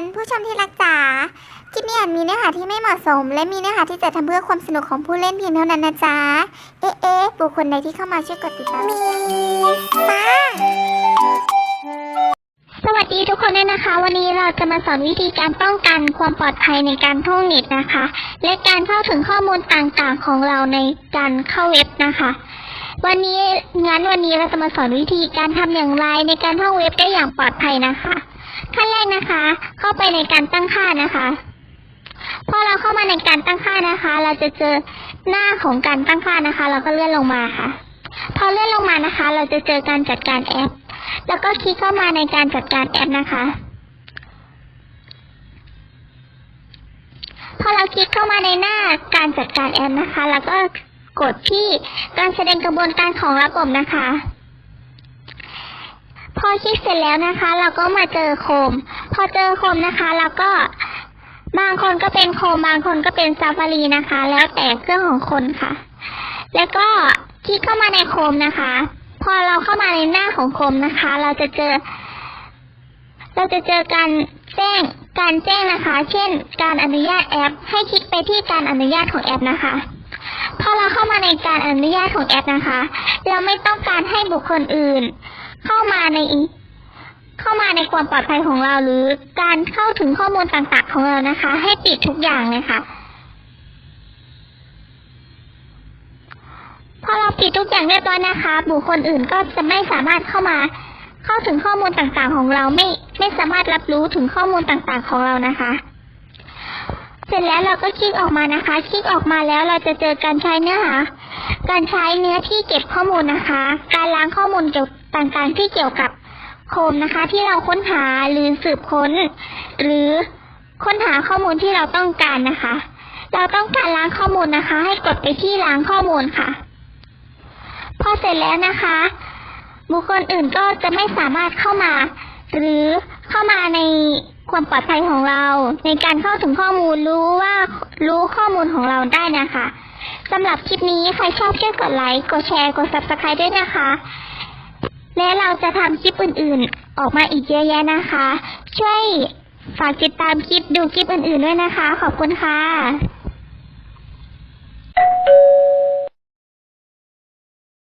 นผู้ชมที่รักจ๋าคลิปนี้อาจมีเนื้อหาที่ไม่เหมาะสม และมีเนื้อหาที่จะทำเพื่อความสนุกของผู้เล่นเพียงเท่านั้นนะจ๊ะเอ๊ะ เอ๊ะบุคคลใดที่เข้ามาช่วยกดติดตามมีฟ้าสวัสดีทุกคนด้วยนะคะ วันนี้เราจะมาสอนวิธีการป้องกันความปลอดภัยในการท่องเน็ตนะคะ และการเข้าถึงข้อมูลต่างๆของเราในการเข้าเว็บนะคะวันนี้งั้นวันนี้เราจะมาสอนวิธีการทำอย่างไรในการท่องเว็บได้อย่างปลอดภัยนะคะ ขั้นแรกนะคะ เข้าไปในการตั้งค่านะคะพอเราเข้ามาในการตั้งค่านะคะ เราจะเจอหน้าของการตั้งค่านะคะ เราก็เลื่อนลงมาค่ะ พอเลื่อนลงมานะคะ เราจะเจอการจัดการแอป แล้วก็คลิกเข้ามาในการจัดการแอปนะคะ พอเราคลิกเข้ามาในหน้าการจัดการแอปนะคะ แล้วก็กดที่การแสดงกระบวนการของระบบนะคะ พอคลิกเสร็จแล้วนะคะ เราก็มาเจอโคม พอเจอโคมนะคะเราก็บางคนก็เป็นโคมบางคนก็เป็นซาฟารีนะคะ แล้วแต่เครื่องของคนค่ะ แล้วก็คลิกเข้ามาในโคมนะคะ พอเราเข้ามาในหน้าของโคมนะคะ เราจะเจอ เราจะเจอการแจ้งการแจ้งนะคะ เช่น การอนุญาตแอป ให้คลิกไปที่การอนุญาตของแอปนะคะพอเราเข้ามาในการอนุญาตของแอปนะคะ เราไม่ต้องการให้บุคคลอื่น เข้ามาในเข้ามาในความปลอดภัยของเรา หรือการเข้าถึงข้อมูลต่างๆของเรานะคะ ให้ปิดทุกอย่างเลยค่ะพอเราปิดทุกอย่างเรียบร้อยนะคะ บุคคลอื่นก็จะไม่สามารถเข้ามา เข้าถึงข้อมูลต่างๆของเราไม่ไม่สามารถรับรู้ถึงข้อมูลต่างๆของเรานะคะ เสร็จแล้วเราก็คลิกออกมานะคะ คลิกออกมาแล้วเราจะเจอการใช้เนื้อหา การใช้เนื้อที่เก็บข้อมูลนะคะ การล้างข้อมูลเกี่ยวต่างๆ ที่เกี่ยวกับโคมนะคะ ที่เราค้นหาหรือสืบค้น หรือค้นหาข้อมูลที่เราต้องการนะคะ เราต้องการล้างข้อมูลนะคะ ให้กดไปที่ล้างข้อมูลค่ะ พอเสร็จแล้วนะคะ บุคคลอื่นก็จะไม่สามารถเข้ามา หรือเข้ามาในความปลอดภัยของเรา ในการเข้าถึงข้อมูลรู้ว่ารู้ข้อมูลของเราได้นะคะ สำหรับคลิปนี้ใครชอบช่วยกดไลค์ กดแชร์ กด subscribe ด้วยนะคะ และเราจะทำคลิปอื่นๆ ออกมาอีกเยอะแยะนะคะ ช่วยฝากติดตามคลิปดูคลิปอื่นๆด้วยนะคะ ขอบคุณค่ะ